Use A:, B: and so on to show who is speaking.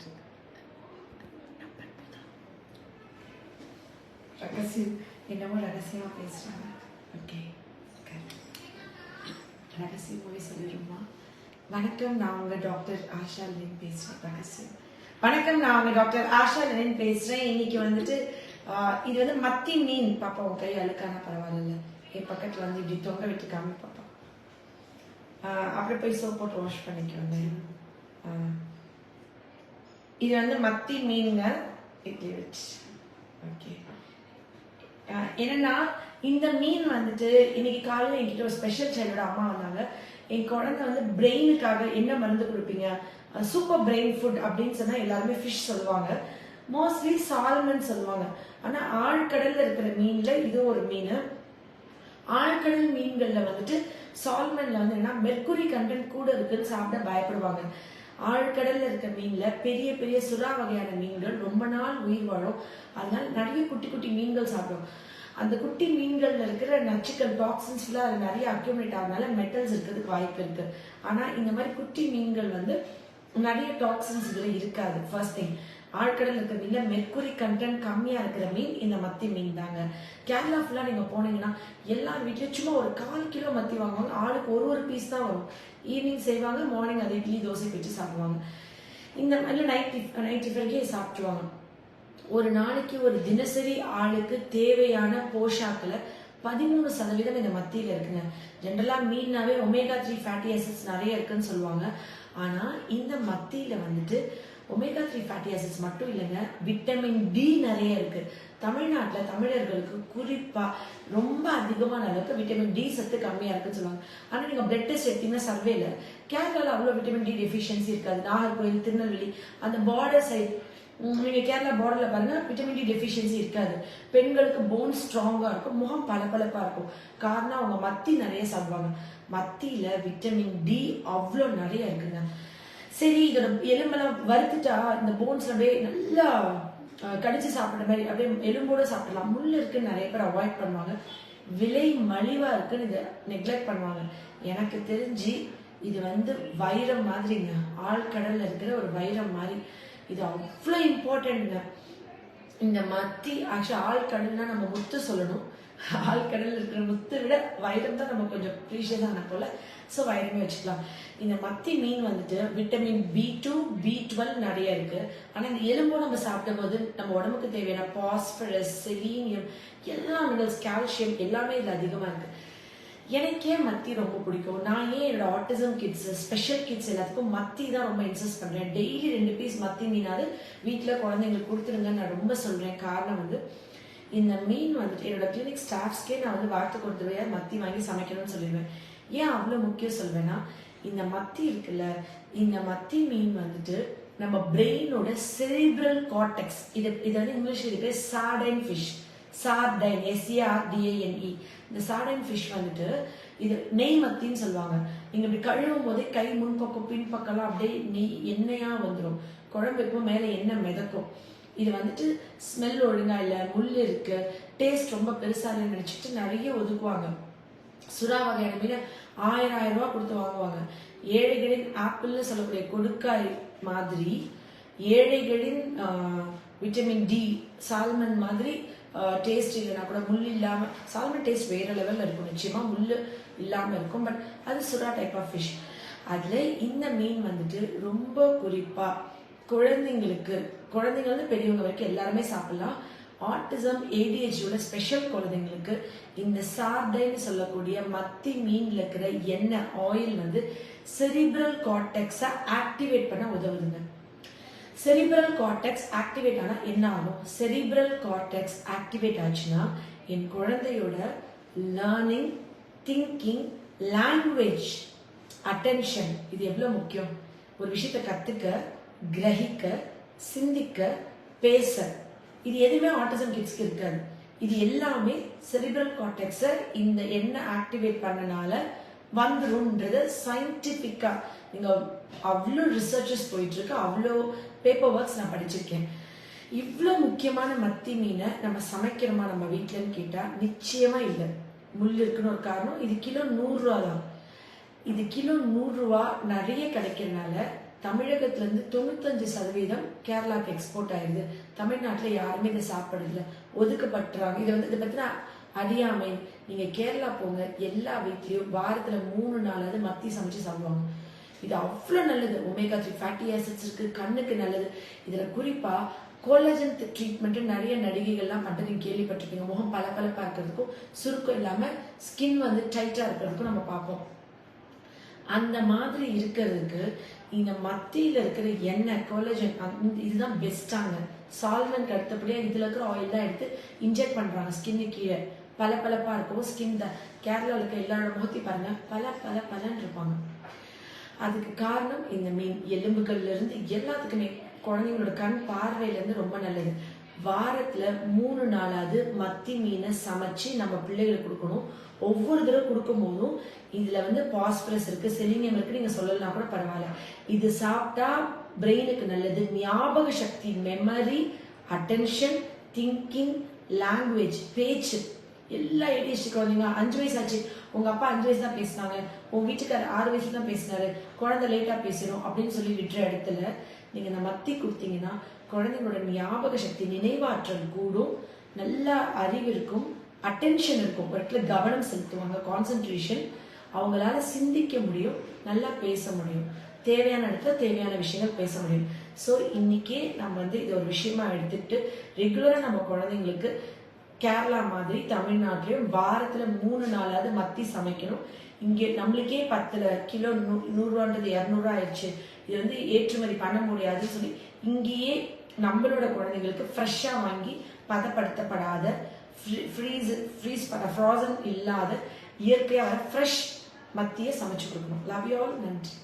A: இருக்கு ரகசியம் என்னமோ ரகசியமா பேசுறாங்க ஓகே ரகசியம் போய் சொல்லிடுமா வணக்கம் நான் உங்க டாக்டர் ஆஷா லின் பேசுறேன் ரகசியம் வணக்கம் நான் உங்க டாக்டர் ஆஷா லின் பேசுறேன் இன்னைக்கு வந்துட்டு இது வந்து மத்தி மீன் பாப்பா உன் கை அழுக்கான பரவாயில்ல என் பக்கத்துல வந்து இப்படி தொங்க விட்டுக்காம பாப்பா அப்படி போய் சோப் போட்டு வாஷ் பண்ணிக்கோங்க இது வந்து மத்தி மீனுங்க இட்லி வச்சு. ஓகே என்னன்னா இந்த மீன் வந்துட்டு இன்னைக்கு காலையில் என்கிட்ட ஒரு ஸ்பெஷல் சைல்டோட அம்மா வந்தாங்க. என் குழந்தை வந்து பிரெயினுக்காக என்ன மருந்து கொடுப்பீங்க? சூப்பர் பிரெயின் ஃபுட் அப்படின்னு சொன்னா எல்லாருமே ஃபிஷ் சொல்லுவாங்க. மோஸ்ட்லி சால்மன் சொல்லுவாங்க. ஆனா ஆழ்கடல்ல இருக்கிற மீன்ல இது ஒரு மீன். ஆழ்கடல் மீன்கள்ல வந்துட்டு சால்மன்ல வந்து என்ன மெர்க்குரி கண்டென்ட் கூட இருக்குன்னு சாப்பிட பயப்படுவாங்க. ஆழ்கடல்ல இருக்க மீன்ல பெரிய பெரிய சுறா வகையான மீன்கள் ரொம்ப நாள் உயிர் வாழும். அதனால நிறைய குட்டி குட்டி மீன்கள் சாப்பிடும். அந்த குட்டி மீன்கள்ல இருக்கிற நச்சுக்கள் டாக்ஸின்ஸ் ஃபுல்லாக அது நிறைய அக்யூமேட் ஆகிறதுனால மெட்டல்ஸ் இருக்கிறதுக்கு வாய்ப்பு இருக்கு. ஆனா இந்த மாதிரி குட்டி மீன்கள் வந்து நிறைய டாக்ஸின்ஸ் இதுல இருக்காது. ஃபர்ஸ்ட் திங் ஆழ்கடல் இருக்கிற மீன்ல மெர்க்குரி கண்டென்ட் கம்மியா இருக்கிற மீன் இந்த மத்தி மீன் தாங்க. கேரளா ஃபுல்லா நீங்க போனீங்கன்னா எல்லார் வீட்லயும் சும்மா ஒரு கால் கிலோ மத்தி வாங்குவாங்க. ஆளுக்கு ஒரு ஒரு பீஸ் தான் வரும். ஈவினிங் செய்வாங்க மார்னிங் அதை இட்லி தோசை வச்சு சாப்பிடுவாங்க. இந்த மாதிரி நைட் நைட் டிஃபனுக்கே சாப்பிட்டுருவாங்க. ஒரு நாளைக்கு ஒரு தினசரி ஆளுக்கு தேவையான போஷாக்கில் பதிமூணு சதவீதம் இந்த மத்தியில் இருக்குங்க. ஜென்ரலாக மீன்னாவே ஒமேகா த்ரீ ஃபேட்டி ஆசிட்ஸ் நிறைய இருக்குன்னு சொல்லுவாங்க. ஆனால் இந்த மத்தியில் வந்துட்டு ஒமேகா த்ரீ ஃபேட்டி ஆசிட்ஸ் மட்டும் இல்லைங்க விட்டமின் டி நிறைய இருக்கு. தமிழ்நாட்டில் தமிழர்களுக்கு குறிப்பாக ரொம்ப அதிகமான அளவுக்கு விட்டமின் டி சத்து கம்மியாக இருக்குன்னு சொல்லுவாங்க. ஆனால் நீங்கள் பிளட் டெஸ்ட் எடுத்தீங்கன்னா சர்வேல கேரளாவில் அவ்வளோ விட்டமின் டி டெஃபிஷியன்சி இருக்காது. நாகர்கோவில் திருநெல்வேலி அந்த பார்டர் சைட் நீங்கள் கேரளா பார்டரில் பாருங்கள் விட்டமின் டி டெஃபிஷியன்சி இருக்காது. பெண்களுக்கு போன் ஸ்ட்ராங்காக இருக்கும் முகம் பளபளப்பாக இருக்கும். காரணம் அவங்க மத்தி நிறைய சாப்பிடுவாங்க. மத்தியில் விட்டமின் டி அவ்வளோ நிறைய இருக்குங்க. சரி இதோட எலும்பெல்லாம் வறுத்துட்டா இந்த போன்ஸ் அப்படியே நல்லா கடிச்சு சாப்பிட்ற மாதிரி அப்படியே எலும்போட சாப்பிடலாம். முள் இருக்குன்னு நிறைய பேர் அவாய்ட் பண்ணுவாங்க. விலை மலிவா இருக்குன்னு இதை நெக்லெக்ட் பண்ணுவாங்க. எனக்கு தெரிஞ்சு இது வந்து வைரம் மாதிரிங்க. ஆழ்கடல்ல இருக்கிற ஒரு வைரம் மாதிரி. இது அவ்வளோ இம்பார்ட்டன்ட்ங்க இந்த மத்தி ஆக்சுவலாக ஆழ்கடல்னா நம்ம முத்து சொல்லணும். ஆழ்கடல்ல இருக்கிற முத்தை விட வைரம் தான் நம்ம கொஞ்சம் ப்ரீஷியஸான போல. ஸோ வைரமே வச்சுக்கலாம். இந்த மத்தி மீன் வந்துட்டு vitamin B two B twelve நிறைய இருக்கு. ஆனால் இந்த எலும்பும் நம்ம சாப்பிடும்போது நம்ம உடம்புக்கு தேவையான பாஸ்பரஸ் செலீனியம் எல்லா மினரல்ஸ் கால்சியம் எல்லாமே இதில் அதிகமாக இருக்கு. எனக்கே மத்தி ரொம்ப பிடிக்கும். நான் ஏன் என்னோட ஆட்டிசம் கிட்ஸ் ஸ்பெஷல் கிட்ஸ் எல்லாத்துக்கும் மத்தி தான் ரொம்ப இன்சஸ்ட் பண்ணுறேன் டெய்லி ரெண்டு பீஸ் மத்தி மீனாவது வீட்டில் குழந்தைங்களுக்கு கொடுத்துருங்க நான் ரொம்ப சொல்கிறேன் காரணம் வந்து இந்த மீன் வந்துட்டு என்னோட கிளினிக் ஸ்டாஃப்ஸ்க்கே நான் வந்து வார்த்தை கொடுத்துருவேன் மத்தி வாங்கி சமைக்கணும்னு சொல்லிடுவேன். ஏன் அவ்வளோ முக்கியம் சொல்வேன்னா இந்த மத்தி இருக்குல்ல இந்த மத்தி மீன் வந்துட்டு நம்ம பிரெயினோட செரிப்ரல் கார்டெக்ஸ் இது இது வந்து இங்கிலீஷ் இருக்கு சார்டைன் ஃபிஷ் சார்டைன் எஸ்ஏஆர்டிஏஎன்இ இந்த சார்டைன் ஃபிஷ் வந்துட்டு இது நெய் மத்தின்னு சொல்லுவாங்க. நீங்க இப்படி கழுவும் போதே கை முன்பக்கம் பின்பக்கம்லாம் அப்படியே நெய் எண்ணெயா வந்துடும் குழம்பு எப்போ மேலே எண்ணெய் மிதக்கும். இது வந்துட்டு ஸ்மெல் ஒழுங்கா இல்ல முள் இருக்கு டேஸ்ட் ரொம்ப பெருசா இல்லைன்னு நினைச்சிட்டு நிறைய ஒதுக்குவாங்க. சுறா வகையான மீன் ஆயிரம் ஆயிரம் ரூபாய் கொடுத்து வாங்குவாங்க. ஏழைகளின் ஆப்பிள்னு சொல்லக்கூடிய கொடுக்காய் மாதிரி ஏழைகளின் விட்டமின் டி சால்மன் மாதிரி டேஸ்ட் இல்லைன்னா கூட முள் இல்லாம சால்மன் டேஸ்ட் வேற லெவல்ல இருக்கும். நிச்சயமா முள் இல்லாம இருக்கும் பட் அது சுறா டைப் ஆஃப் ஃபிஷ் அதுல இந்த மீன் வந்துட்டு ரொம்ப குறிப்பா குழந்தைங்களுக்கு குழந்தைங்க வந்து பெரியவங்க வரைக்கும் எல்லாருமே சாப்பிடலாம். ஆட்டிசம் ஏடிஹெச்யோட ஸ்பெஷல் குழந்தைங்களுக்கு இந்த சார்டைன்னு சொல்லக்கூடிய மத்தி மீன்ல இருக்கிற எண்ணெய் ஆயில் வந்து செரிப்ரல் கார்டெக்ஸை ஆக்டிவேட் பண்ண உதவுதுங்க. செரிப்ரல் கார்டெக்ஸ் ஆக்டிவேட் ஆனால் என்ன ஆகும்? செரிப்ரல் கார்டெக்ஸ் ஆக்டிவேட் ஆச்சுன்னா என் குழந்தையோட லேர்னிங் திங்கிங் லாங்குவேஜ் அட்டென்ஷன் இது எவ்வளோ முக்கியம்? ஒரு விஷயத்தை கற்றுக்க கிரகிக்க சிந்திக்க பேச. இது எதுவுமே ஆட்டிசம் கிட்ஸ்க்கு இருக்காது. இது எல்லாமே செரிபிரல் கார்டெக்ஸை இந்த எண்ணெய் ஆக்டிவேட் பண்ணனால வந்துரும்ன்றது சயின்டிபிக்கா நீங்க அவ்வளோ ரிசர்ச்சஸ் போயிட்டு இருக்கு அவ்வளோ பேப்பர் ஒர்க்ஸ் நான் படிச்சிருக்கேன். இவ்வளோ முக்கியமான மத்தி மீனை நம்ம சமைக்கிறோமா நம்ம வீட்டிலன்னு கேட்டா நிச்சயமா இல்லை. முள் இருக்குன்னு ஒரு காரணம் இது கிலோ நூறுரூவா தான் இது கிலோ நூறுரூவா நிறைய கிடைக்கிறனால தமிழகத்துல இருந்து தொண்ணூத்தஞ்சு சதவீதம் கேரளாக்கு எக்ஸ்போர்ட் ஆயிருது. தமிழ்நாட்டுல யாருமே இதை சாப்பிடுறதில்ல. ஒதுக்கப்பட்டுறாங்க இதை வந்து இதை பத்தின அறியாமை. நீங்க கேரளா போங்க எல்லா வீட்லயும் வாரத்துல மூணு நாளாவது மத்தி சமைச்சு சாப்பிடுவாங்க. இது அவ்வளவு நல்லது. ஒமேகா த்ரீ ஃபேட்டி ஆசிட்ஸ் இருக்கு கண்ணுக்கு நல்லது. இதுல குறிப்பா கோலஜன் ட்ரீட்மெண்ட் நிறைய நடிகைகள்லாம் பண்றது நீங்கள் கேள்விப்பட்டிருக்கீங்க முகம் பல பலப்பா இருக்கிறதுக்கும் சுருக்கம் இல்லாம ஸ்கின் வந்து டைட்டா இருக்கிறதுக்கும் நம்ம பார்ப்போம். அந்த மாதிரி இருக்கிறதுக்கு இந்த மத்தியில் இருக்கிற எண்ணெய் கொலஜன் இதுதான் பெஸ்ட்டாங்க சால்வெண்ட் அடுத்தபடியாக இதில் இருக்கிற ஆயில் தான் எடுத்து இன்ஜெக்ட் பண்ணுறாங்க ஸ்கின்னு கீழே. பல பலப்பாக இருக்கும். ஸ்கின் தான் கேரளாவில் இருக்க எல்லாரோட முகத்தி பாருங்கள் பல பல பலன்னு இருப்பாங்க. அதுக்கு காரணம் இந்த மீன். எலும்புகள்லேருந்து எல்லாத்துக்குமே குழந்தைங்களோட கண் பார்வையிலேருந்து ரொம்ப நல்லது. வாரத்துல மூணு நாளாவது மத்தி மீனை சமைச்சு நம்ம பிள்ளைகளுக்கு கொடுக்கணும். ஒவ்வொரு தடவை கொடுக்கும் போதும் இதுல வந்து பாஸ்பரஸ் இருக்கு செலினியம் இருக்கு நீங்க சொல்லலாம் கூட பரவாயில்ல. இது சாப்பிட்டா பிரெயினுக்கு நல்லது. ஞாபக சக்தி மெமரி அட்டென்ஷன் திங்கிங் லாங்குவேஜ் பேச்சு. எல்லா ஏடிஎஸ்டி குழந்தைங்க அஞ்சு வயசு ஆச்சு. உங்க அப்பா அஞ்சு வயசு தான் பேசினாங்க உங்க வீட்டுக்காரர் ஆறு வயசுல தான் பேசினாரு. குழந்தை லேட்டா பேசிடும் அப்படின்னு சொல்லி விட்டுற இடத்துல நீங்க இந்த மத்தி கொடுத்தீங்கன்னா குழந்தைங்களோட ஞாபக சக்தி நினைவாற்றல் கூடும். நல்ல அறிவு இருக்கும். அட்டென்ஷன் இருக்கும். ஒரு இடத்துல கவனம் செலுத்துவாங்க. கான்சென்ட்ரேஷன் அவங்களால சிந்திக்க முடியும். நல்லா பேச முடியும். தேவையான இடத்துல தேவையான விஷயங்கள் பேச முடியும். ஸோ இன்னைக்கே நம்ம வந்து இது ஒரு விஷயமா எடுத்துட்டு ரெகுலராக நம்ம குழந்தைங்களுக்கு கேரளா மாதிரி தமிழ்நாட்டிலையும் வாரத்தில் மூணு நாளாவது மத்தி சமைக்கணும். இங்கே நம்மளுக்கே பத்தில் கிலோ நூ நூறுரூவான்றது இரநூறுவா ஆயிடுச்சு. இது வந்து ஏற்றுமதி பண்ண முடியாதுன்னு சொல்லி இங்கேயே நம்மளோட குழந்தைங்களுக்கு ஃப்ரெஷ்ஷாக வாங்கி பதப்படுத்தப்படாத ஃப்ரீஸ் ஃப்ரீஸ் பண்ண ஃப்ராசன் இல்லாத இயற்கையாக வர ஃப்ரெஷ் மத்தியை சமைச்சு கொடுக்கணும். லவ் யூ ஆல் நன்றி.